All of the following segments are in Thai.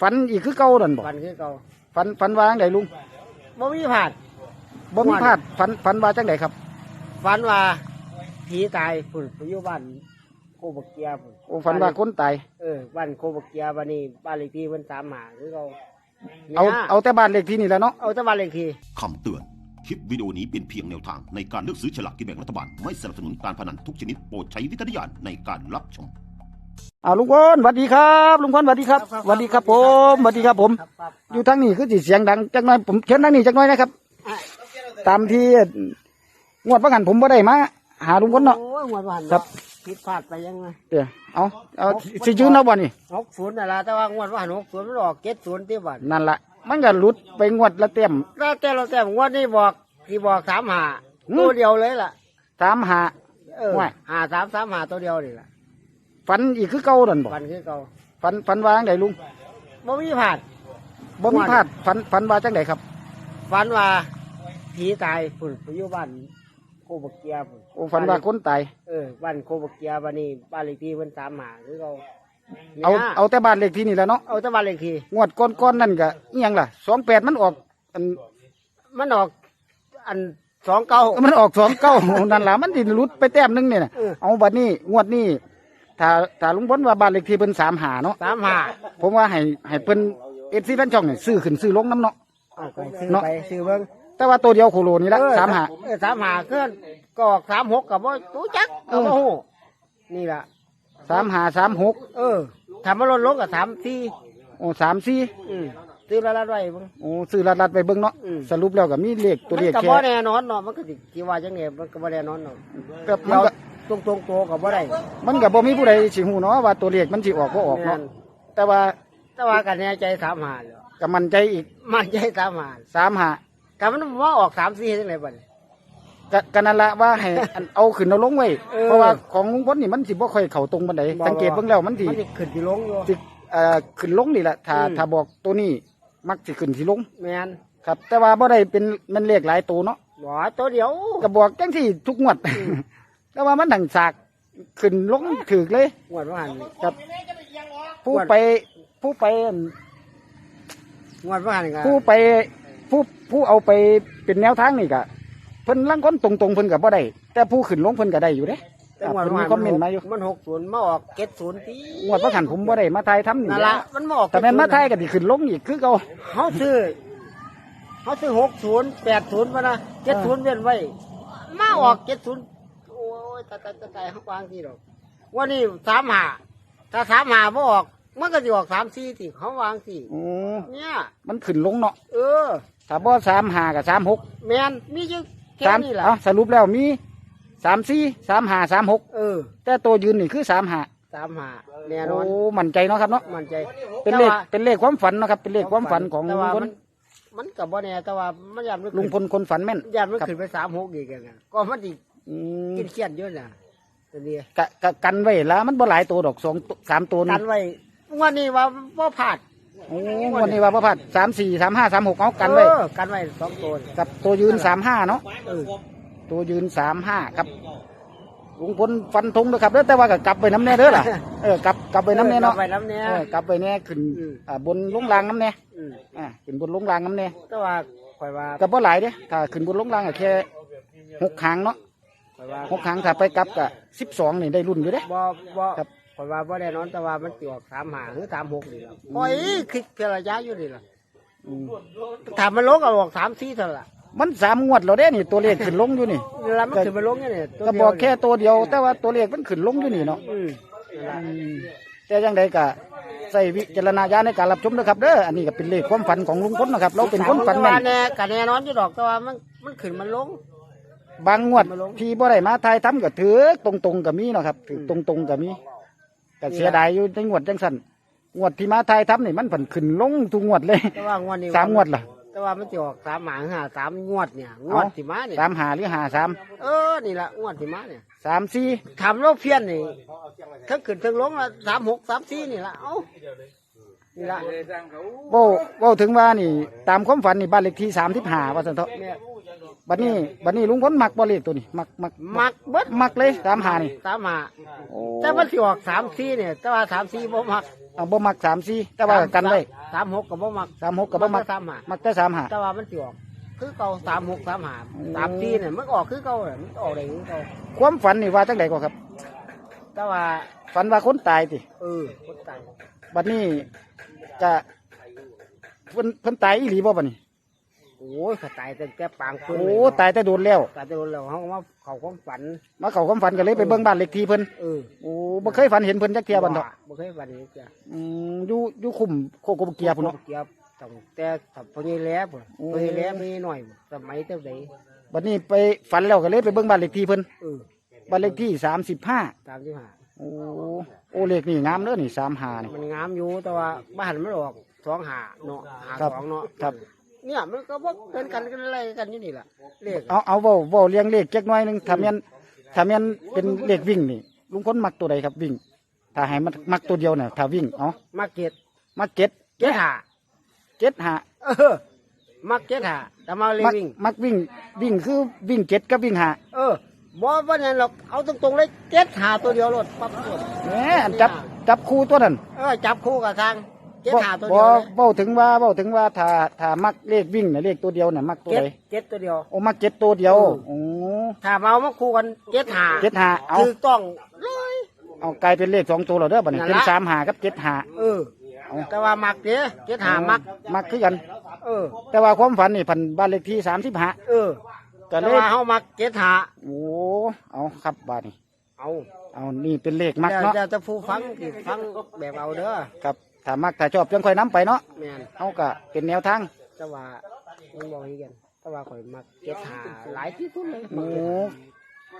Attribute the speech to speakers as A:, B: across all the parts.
A: ฝันอีกคือเก่านั่นบ่
B: วันคือเก่า
A: ฝันฝันว่าจังไดลุง
B: บ่มีผ่าน
A: บ่มีพลาดฝันฝันว่าจังไดครับ
B: ฝันว่าผีตายฝุ่นไปอยู่บ้านโคบกเกียฝุ่น
A: โอ้ฝันว่าคนตาย
B: เออบ้านโคบกเกียบ้านนี้บ้านเลขที่เพิ่นสามหาคือเขา
A: เอา
B: นี่ย
A: เอาแต่บ้านเลขที่นี่แหล้วเนาะ
B: เอาแต่บ้านเลขที่
C: คำเตือน คลิปวิดีโอนี้เป็นเพียงแนวทางในการเลือกซื้อฉลากกินแบ่งรัฐบาล ไม่สนับสนุนการพนันทุกชนิดโปรดใช้วิจารณญาณในการรับชม
A: เอาลุงพลสวัสดีครับลุงพลสวัสดีครับสวัสดีครับผมสวัสดีครับผม
B: ครับครับ
A: อยู่ทางนี้คือสิเสียงดังจักหน่อยผมเชิญทางนี้จักหน่อยนะครับ
B: อะ
A: ตามที่งวดประกันผมบ่ได้มาหาลุงพลเนาะ
B: โอ้ยหมดวัน
A: ครับ
B: ผิดพลาดไปยังไง
A: เดี๋ยวเอาเอาสิยืนเอาบ่นี่
B: หกศูนย์น่ะละแต่ว่างวดว่าหกศูนย์มันออกเจ็ดศูนย์ที่บ้าน
A: นั่นละมันก็หลุดไปงวดละเต็ม
B: แล้วแต่เราแต่งวดนี้บอกที่บอกสามหา
A: อืม
B: ตัวเดียวเลยล่ะ
A: สามหา
B: เออ
A: ว่า
B: หาสามสามหาตัวเดียวนี่ล่ะ
A: ฝันอีกคือเก่านั่นบ่
B: วันคือเก่า
A: ฝันฝันว่าจังไดลุง
B: บ่มีผ่าน
A: บ่มีพลาดฝันฝันว่าจังไดครับ
B: ฝันว่าผีตายฝุ่นไปอยู่บ้านโคบกเกียฝุ่น
A: โอ้ฝันว่าคนตาย
B: เออบ้านโคบกเกียบ้านนี้บ้านเลขที่เพิ่นสามหาคือเขา
A: เอา
B: นี่ย
A: เอาแต่บ้านเลขที่นี่แหล้วเนาะ
B: เอาแต่บ้านเลขที่
A: งวดก้อนๆนั่นก็อิหยังล่ะสองแปดมันออกอัน
B: มันออกอันสองเก้า
A: มันออกสองเก้า นั่นล่ะมันดิหลุดไปแต้มหนึงเนี่ยน่ะ
B: เออ
A: เอาบัดนี้งวดนี้ ถ้าถ้าลุงพลว่าบ้านเลขที่เพิ่นสามหาเนาะ
B: สามหา
A: ผมว่าให้ให้เพิ่นเอฟซีแฟนช่องนี่ซื้อขึ้นซื้อลงน้ำเนาะ
B: เอาไปซื้อ
A: เนาะ
B: ไปซื้อเบิ้ง
A: แต่ว่าตัวเดียวโคโลนี่ละ
B: เออ
A: สามหา
B: เออสามหาเคลื่อนก็ออกสามหกกับว่าตู้จัก
A: เอ
B: กับ
A: อ
B: ว่าหูนี่ล่ะ
A: สามหาสามหก
B: เออทำมาลดลงกับสามสี่
A: โอ้สามสี่
B: อืมซื้อละละไว้เบ้าง
A: โอ้ซื้อลัดลัดๆไปเบิ่งเนาะ
B: อืม
A: สรุปแล้วก็มีเลขตัว
B: มัน
A: เลข
B: กับ
A: แค่
B: บ่แน่นอนเนาะมันก็สิที่ว่าจังไงมันก็บ่แน่นอนเนาะ
A: ก็มั
B: เดี๋
A: น
B: ยว
A: ก็
B: ตรงตรงๆตัวกับบ่ได้
A: มันก็บ่มีผู้ใดสิฮู้เนาะว่าตัวเลขมันสิออกบ่ออก
B: แม่
A: เนาะ
B: น
A: แต่ว่า
B: แต่ว่ากันแน่ใจสามหาเลย
A: ก็มั่นใจอีก
B: มันใจสามหา
A: สามหา
B: แต่มันว่าออกสามสี่จังไงบัดนี้
A: ก็ก็นั่นละว่าให้อันเอาขึ้นเอาลงไว้
B: เออ
A: เพราะว่าของลุงพลนี่มันสิบ่ค่อยเข้าตรงปานใด
B: บ่
A: สังเกตเบิ่งแล้วมันสิ
B: มันสิขึ้นสิลงอยู่
A: สิเอ่อขึ้นลงนี่แหละถ้า
B: อืม
A: ถ้าบอกตัวนี้มักสิขึ้นสิลง
B: แม่น
A: ครับ แต่ว่าบ่ได้เป็นมันเลขหลายตัวเนาะ
B: บ่ตัวเดียว
A: ก็บอกจังที่ทุกงวด แต่ว่ามันดังสากขึ้นลงถึกเลย
B: งวดว่าหัน
A: ครับผู้ไปผู้ไปอั่น
B: งวดว่าหันก็
A: ผู้ไปผู้ผู้เอาไปเป็นแนวทางนี่ก็เพิ่นลังคนตรงๆเพิ่นก็บ่ได้แต่ผู้ขึ้นลงเพิ่นก็ได้อยู่เด้
B: แต่
A: ครับ
B: งวด
A: เพิ่น
B: ว่า
A: มี
B: หัน
A: คอมเมนต์มาอยู่
B: มันหกศูนย์มาออกเจ็ดศูนย์ตี
A: งวดพระขันผมบ่ได้มาทายทำนี่
B: นั่นละมันมาออก
A: แต่แม่นมาทายก็สิขึ้นลงอีกคือเก่า
B: เขาซื้อเขาซื้อหกศูนย์แปดศูนย์มานะเจ็ดศูนย์เว้นไว้มาออกเจ็ดศูนย์โอ้ ยตายตายตายตายเขาวางที่ดอกวันนี้สามหาถ้าสามหาบ่ออก มันก็จะออกสามสี่ที่เขาวางที่
A: โอ้
B: เนี่ย
A: มันขึ้นลงเนาะ
B: เออ
A: ถ้าบ่สามห้ากับสามหก
B: แมนมีจังแค่
A: สาม
B: นี้แหละ
A: เอาสรุปแล้วมีสามสี่สามห้าสามหก
B: เออ
A: แต่ตัวยืนนี่คือสามห้า
B: สามหาแน่น
A: โอ้
B: อน
A: มั่นใจเนาะครับเนาะ
B: มั่นใจ
A: เป็นเลข
B: แต่ว่า
A: เป็นเลขความฝันเนาะครับ เป็นเลขความฝันของ
B: แต่
A: ลุง
B: ว่า
A: พล
B: มันมันกับบ่แน่แต่ว่ามันยามมัน
A: ลุงพลคนฝันแม่น
B: ยามมัน
A: ครับ
B: ขึ้นไปสามหกอีกแล้วนะก็มันอีก
A: อืม
B: กินเครียดเยอะน่ะตัวนี้
A: กะกะกันไว้แล้วมันบ่หลายตัวดอกสองตัวสามตัว
B: กั
A: นี่
B: นไว้วันนี้ว่าว่าผาด
A: โอ้วันนี้ว่าประพัดสามสี่สามห้าสามหกเอากันไว้
B: เออกันไว้สองตัว
A: กับตัวยืนสามห้าเนาะ
B: เออ
A: ตัวยืนสามห้าครับลุงพลฟันธงด้วยครับเด้อแต่ว่าก็กลับไปน้ำแน่เด้อล่ะเออกลับกลับไปน้ำแน่เนาะ
B: กลับไปน้ำเนี้ย
A: เออกลับไปแน่ขึ้น
B: อืม
A: อ่าบนลงรางน้ำแน่
B: อืม
A: อ่าขึ้นบนลงรางน้ำแน่
B: แต่ว่าข่อยว่า
A: กับบ่หลายเด้ถ้าขึ้นบนลงรางก็แค่หกครั้งเนาะ
B: ข่อยว่า
A: หกครั้งถ้าไปกลับก็สิบสองนี่ได้รุ่นอยู่เด้
B: บ่บ่
A: ครับ
B: ข่อยว่าบ่ได้นอนแต่ว่ามันสิออกสามหาหรือสามหกนี่ล่ะข่อยคิดเพียงระยะอยู่นี่ล่ะ
A: อืม
B: ถามมันลงก็ออกสามสี่เท่านั้นล่ะ
A: มันสามงวดแล้วเด้นี่ตัวเลขขึ้นลงอยู่นี่
B: เวลามันขึ้นไปลงเนี่ยเนี่ยตัว
A: ก็
B: เดี
A: บ
B: ยว
A: อกแค่ตัวเดียว แต่ว่าตัวเลขมันขึ้นลงอยู่นี่เนาะ
B: อืมนั่นล่ะ
A: อืมแต่ยังใดก็ใส่วิจารณญาณในการรับชมนะครับเด้ออันนี้ก็เป็นเลขความฝันของลุงพลนะครับ เราเป็นคนฝัน
B: แต่
A: แม่
B: ว่านแน่ก็แน่นอนอยู่ดอกแต่ว่ามันมันขึ้นมันลง
A: บางงวด
B: มาลง
A: ที่บ่ได้มาทายทำก็ถือตรงๆก็มีเนาะครับถือตรงๆก็มีก็เสียดายอยู่ในงวดจังสันงวดที่มาทายทำนี่มันผันขึ้นลงทุกงวดเลย
B: แต่ว่างวดนี้
A: สามงวดล่ะ
B: แต่ว่ามันจะออกสามหางหาสามงวดเนี่ยงวดที่มาเนี่ย
A: สามหาหรือหาสาม
B: เออนี่ละงวดที่มาเนี่ย
A: สามสี่
B: ทำโลกเพี้ยนนี่ทั้งขึ้นทั้งลงละสามหกสามสี่นี่ละเอ้านี่ละ
A: โว้เว้าถึงว่านี่ ตามความฝันนี่บ้านเลขที่สามที่หาว่าสันเถาะ
B: เนี่ย
A: บัดนี้บัดนี้ลุงพลมักบ่เลขตัวนี้มักมัก
B: มักเบิด
A: มักเลยสามหานี่
B: สามหา
A: โอ้
B: แต่มันสิออกสามสี่เนี่ย แต่ว่าสามสี่บ่มัก
A: เอาบ่มักสามสี่แต่ว่ากันไว้
B: สสามหกกับบ่มัก
A: สามหกกับบ่มัก
B: สามหา
A: มักแต่สามหา
B: แต่ว่ามันสิออกคือเก่าสามหกสามหา
A: โอ้
B: สามสี่เนี่ยมันออกคือเก่าเนี่ยมันออกได้คือเก่า
A: ความฝันนี่ว่าจังไดก็ครับ
B: แต่ว่า
A: ฝันว่าคนตายติ
B: เออคนตาย
A: บัดนี้จะเพิ่นเพิ่นตายอีหลีบ่บัดนี้
B: โอ้ยเขาตายแต่แก่ปางเพิ่น
A: โอ้ ตายแต่โดนแล้ว
B: ตายแต่โดนแล้วเขาก็มาเขาความฝัน
A: มาเข้าความฝันก็เลยไปเบิ่งบ้านเลขที่เพิ่น
B: เออ
A: โอ้บ่เคยฝันเห็นเพิ่นจักเที่ยบัดเนาะ
B: บ่เคยฝันนี้จ้ะ
A: อืมอยู่อยู่คุมโคกบเกียพุ่นเนาะ
B: เกียบตั้งแต่ถ้าพอนี้แล้วพุ่น
A: โอ้
B: พอนี้แล้วมีหน่อยสมัยเท่าใด
A: บัดนี้ไปฝันแล้วก็เลยไปเบิ่งบ้านเลขที่เพิ่น
B: เออ
A: บ้านเลขที่สามสิบห้า
B: ตามที่หา
A: โอ้โอ้เลขนี่งามเด้อนี่สามหานี่
B: มันงามอยู่แต่ว่าบ้านมันออกสองหาเนาะหา
A: ครับ
B: สองเนาะ
A: ครับ
B: เนี่ยมันก็บ่เป็นกันกันอะไรกันอยู่นี่ล่ะเลข
A: เอาเอาเว้าเว้าเรียงเลขจักหน่อยหนึงถ้าแม่นถ้าแม่นเป็นเลขวิ่งนี่ลุงพลมักตัวใดครับวิ่ง ถ้าให้มันมักตัวเดียวเนี่ยถ้าวิ่งเอา
B: มาเก็ต
A: มักเจ็ด
B: เก็ตหา
A: เจ็ดหา
B: เออมักเก็ตหาแต่มาเลย
A: มัก
B: วิ่ง
A: มักวิ่งวิ่งคือวิ่งเจ็ดกับวิ่งหา
B: เออบ่ว่านั่นหรอกเอาตรงๆเลยเก็ตหาตัวเดียวรถปั๊บรถ
A: แหมอันจับจับคู่ตัวนั้น
B: เออจับคู่กับทาง เก็ต
A: บ่
B: หาตัว
A: บ่
B: เดียวเลย
A: เว้าถึงว่าเว้าถึงว่าถ้าถ้ามักเลขวิ่งน่ะเลขตัวเดียวน่ะมักตัว
B: เก็ต
A: ใด
B: เก็ตตัวเดียว
A: โอ้มักเจ็ดตัวเดียว
B: เออ
A: โอ้
B: ถ้ามาเอามาคู่กันเก็ตหา
A: เจ็ดหาเอา
B: คือต้องเลย
A: เอากลายเป็นเลขสองตัวแล้วเด้อบัดนี้
B: นั่น
A: เป็น
B: ละ
A: สามหากับเจ็ดหา
B: เออ แต่ว่ามักเด้เก็ตหามัก
A: มักคือกัน
B: เออ
A: แต่ว่าความฝันนี่พันบ้านเลขที่สามสิบห้า
B: เออ
A: ก็
B: แต่
A: เลข
B: ว่าเฮามักเก็ตหา
A: โอ้เอาครับบาทนี่
B: เอา
A: เอานี่เป็นเลขมัก
B: แล้ว
A: เนาะ
B: จะจะผู้ฟังที่ฟังแบบเอาเด้อ
A: ครับ ถ้ามักถ้าชอบจังค่อยน้ำไปเนาะ
B: แม่น
A: เอาก็เป็นแนวทาง
B: แต่ว่ามันบอกให้กันแต่ว่าข่อยมักเก็ตหาหลายที่สุดเลย
A: โอ้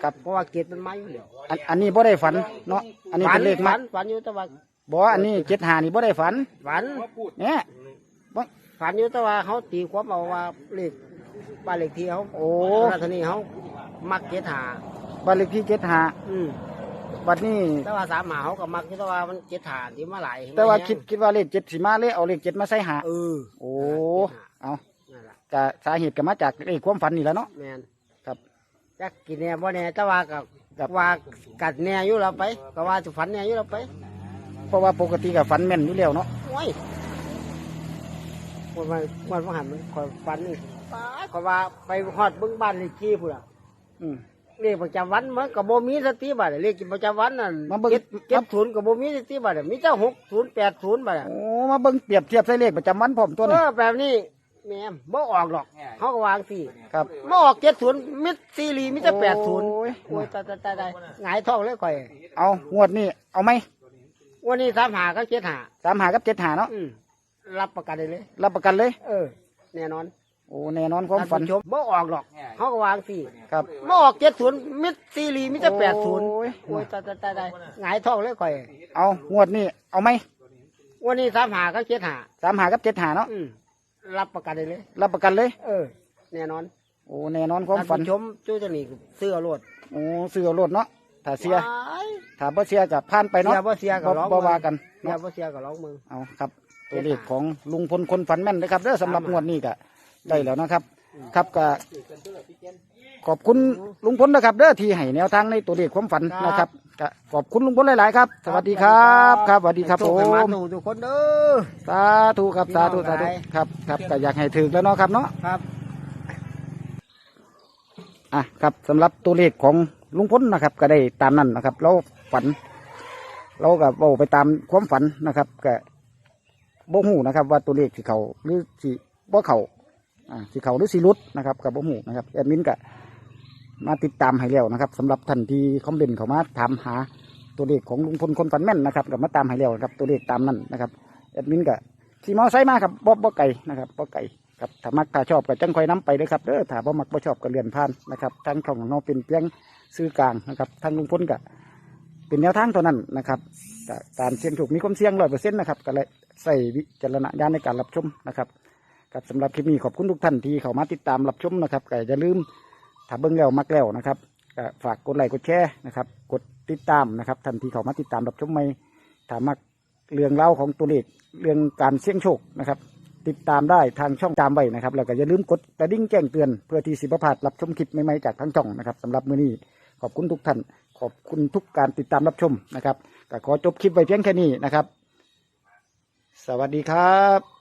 A: ครับ
B: เพราะว่าเก็ตมันมาอยู่แล้ว
A: อันอันนี้บ่ได้ฝันเนาะอันนี้เป็นเลขมั
B: ฝั
A: ก
B: นฝันอยู่แต่ว่า
A: บ่อันนี้เจ็ดหานี่บ่ได้ฝัน
B: ฝัน
A: เนี่ยบ่
B: ฝันอยู่แต่ว่าเขาตีความเอาว่าเลขบ้านเลขที่เขา
A: โอ้
B: ราธนีเขามักเก็ตหา
A: บ้านเลขที่เจ็ดหา
B: อืม
A: บัดนี้
B: แต่ว่าสามหาเขาก็มักอยู่แต่ว่ามันเก็ตหาที่มาหลาย
A: แต่ว่าคิดคิดว่าเลขเจ็ดสิมาเลยเอาเลขเจ็ดมาใส่หา
B: เออ
A: โอ้เอา
B: นั่นล่ะ
A: ก็สาเหตุก็มาจากเลขความฝันนี่แหล้วเนาะ
B: แม่น
A: ครับ
B: จักกินแน่บ่แน่แต่ว่ากับ
A: ครับ
B: ว่ากัดแน่อยู่เราไปก็ว่าจะฝันแน่อยู่เราไป
A: เพราะว่าปกติก็ฝันแม่นอยู่แล้วเนาะ
B: โอ้ยวันวันวันวันหันมันคอยฝันนี่ป้าขอยว่าไปฮอดเบิ้งบ้านเลขที่พุ่นล่ะ
A: อืม
B: เลขประจำวันมันก็บ่มีสติบัตรเลขประจำวันนั่น
A: มาเบิ่ง
B: เจ็ดเจ็ดศูนย์ก็บ่มีสติบัตรมีแต่หกศูนย์แปดศูนย์บัตร
A: โอ้มาเบิ่งเปรียบเทียบใส่เลขประจำวันพร้อมตัว
B: เอ
A: นี้
B: อแบบนี้แม่มบ่ออกหรอกเขาก็วางสี่
A: ครับ
B: บ่ออกเจ็ดศูนย์มิดซีรีมิแต่แปดศูนย์
A: โอ้ย
B: โอ้ยตายตายตายตายหงายท้องเลยข่อย
A: เอางวดนี้เอาไหม
B: วันนี้สามหาก็เจ็ดหา
A: สามหากับเจ็ดหาเนาะ
B: อืมรับประกันได้เลย
A: รับประกันเลย
B: เออ แน่นอน
A: โอ้แน่นอนความฝัน
B: ท่ผู้ชมบ่ออกหรอกเขาก็วางสี่
A: ครับ
B: บ่ออกเจ็ดศูนย์มิดซีรีมิแต่แปดศูนย์
A: โอ้ย
B: โอ้ยตายตายตายตายหงายท้องเลยข่อย
A: เอางวดนี้เอาไหม
B: วันนี้สามหาก็เจ็ดหา
A: สามหากับเจ็ดหาเนาะ
B: อืมรับประกันได้เลย
A: รับประกันเลย
B: เออ แน่นอน
A: โอ้แน่นอนความฝัน
B: ท่ผู้ชมจู้จะนี่เสื้อรถ
A: โอ้เสือรถเนาะถ้าเสีย
B: ว้าย
A: ถ้าบ่เสียกับผ่านไป
B: เสี
A: เนาะ
B: ยบ่เสียก็ร้อง
A: บ่ว่ากัน
B: เสีย
A: เนาะ
B: บ่เสียก็ร้องมึง
A: เอาครับ ตัวเลขของลุงพลคนฝันแม่นนะครับเด้อสำหรับงวดนี้ก็ ได้แล้วนะครับ ครับก็ขอบคุณลุงพลนะครับเด้อที่ให้แนวทางในตัวเลขความฝันนะครับก็ขอบคุณลุงพลหลาย ๆ ครับ สวัสดีครับครับสวัสดีครับ
B: ให้
A: ผ
B: โชให้มา
A: ม
B: สู่ทุกคนเด้อ
A: สาธุครับสาธุสาธุครับครับก็อยากให้ถึงแล้วเนาะครับเนาะ
B: ครับ
A: อะครับสำหรับตัวเลขของลุงพลนะครับ ก็ได้ตามนั้นนะครับ เราฝัน เราก็เว้าไปตามความฝันนะครับก็บ่ฮู้นะครับ ว่าตัวเลขสิเขาหรือสิบ่เขา อ่าสิเขาหรือสิหลุดนะครับกับบ่ฮู้นะครับแอดมินก็มาติดตามให้แล้วนะครับสำหรับท่านที่คอมเมนต์เข้ามาถามหาตัวเลขของลุงพลคนฝันแม่นนะครับก็มาตามให้แล้วนะครับตัวเลขตามนั้นนะครับแอดมินก็ขี่มอไซค์มาครับบ่บ่ไก่นะครับบ่ไก่ครับถ้ามักถ้าชอบก็จังคอยนํไปเด้อครับเด้อถ้าบ่มักบ่ชอบก็เลื่อนผ่านนะครับทางช่องของเราเป็นเพียงซื้อกลางนะครับทางลุงพลก็เป็นแนวทางเท่านั้นนะครับการเสี่ยงถูกมีความเสี่ยงร้อยเปอร์เซ็นต์นะครับก็เลยใส่วิจารณญาณในการรับชมนะครับ กับสำหรับคลิปนี้ขอบคุณทุกท่านที่เข้ามาติดตามรับชมนะครับก็อย่าลืมถ้าเบิ่งแล้วมักแล้วนะครับก็ฝากกดไลค์กดแชร์นะครับ กดติดตามนะครับท่านที่เข้ามาติดตามรับชมใหม่ถ้ามักเรื่องเล่าของตัวเลขเรื่องการเสี่ยงโชคนะครับ ติดตามได้ทางช่องตามไว้นะครับ แล้วก็อย่าลืมกดกระดิ่งแจ้งเตือนเพื่อที่สิบประพลาดรับชมคลิปใหม่ๆจากทางช่องนะครับสำหรับมื้อนี้ขอบคุณทุกท่าน ขอบคุณทุกการติดตามรับชมนะครับก็ขอจบคลิปไว้เพียงแค่นี้นะครับ สวัสดีครับ